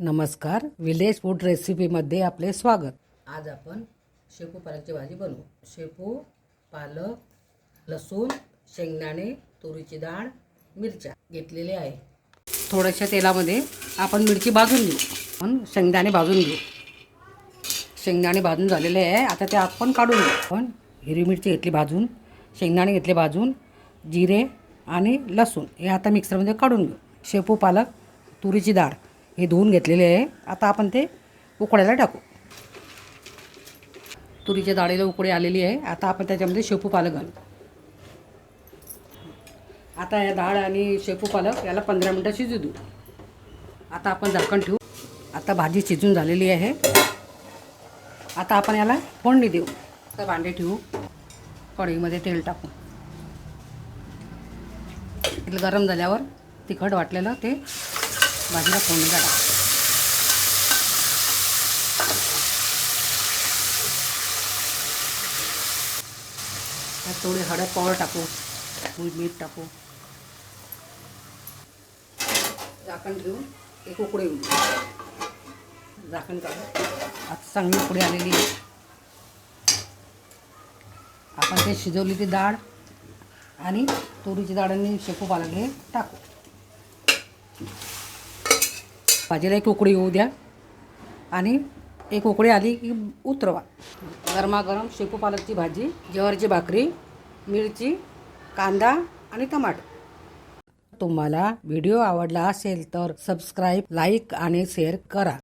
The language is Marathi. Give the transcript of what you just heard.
नमस्कार विलेज फूड रेसिपीमध्ये आपले स्वागत. आज आपण शेपू पालकची भाजी बनवू. शेपू पालक लसूण शेंगदाणे तुरीची डाळ मिरच्या घेतलेले आहे. थोड्याशा तेलामध्ये आपण मिरची भाजून घेऊ. आपण शेंगदाणे भाजून घेऊ. शेंगदाणे भाजून झालेले आहे. आता ते आपण काढून घेऊ. आपण हिरवी मिरची घेतली भाजून शेंगदाणे घेतले भाजून जिरे आणि लसूण हे आता मिक्सरमध्ये काढून घेऊ. शेपू पालक तुरीची डाळ. हे धुवून घेतलेले आहे. आता आपण ते उकड्याला टाकू. तुरीच्या डाळीला उकडी आलेली आहे. आता आपण त्याच्यामध्ये शेपू पालक घालू. आता या डाळ आणि शेपू पालक याला पंधरा मिनटं शिजू देऊ. आता आपण झाकण ठेवू. आता भाजी शिजून झालेली आहे. आता आपण याला फोडणी देऊ. आता भांडे ठेवू. कढईमध्ये तेल टाकू. तेल गरम झाल्यावर तिखट वाटलेलं ते बाजूला फोडणी टाकू त्यात थोडी हळद पावडर टाकू मीठ टाकू. झाकण ठेवून एक उकडे येऊ झाकण काढू आता चांगली उकडी आलेली आहे. आपण ते शिजवलेली डाळ आणि तुरीची डाळ आणि शेपू पालक हे टाकू. भाजीला एक उकडी येऊ द्या. आणि एक उकडी आली की उतरवा. गरमागरम शेपू पालकची भाजी ज्वारीची भाकरी मिरची कांदा आणि टमाटर. तुम्हाला व्हिडिओ आवडला असेल तर सबस्क्राईब लाईक आणि शेअर करा.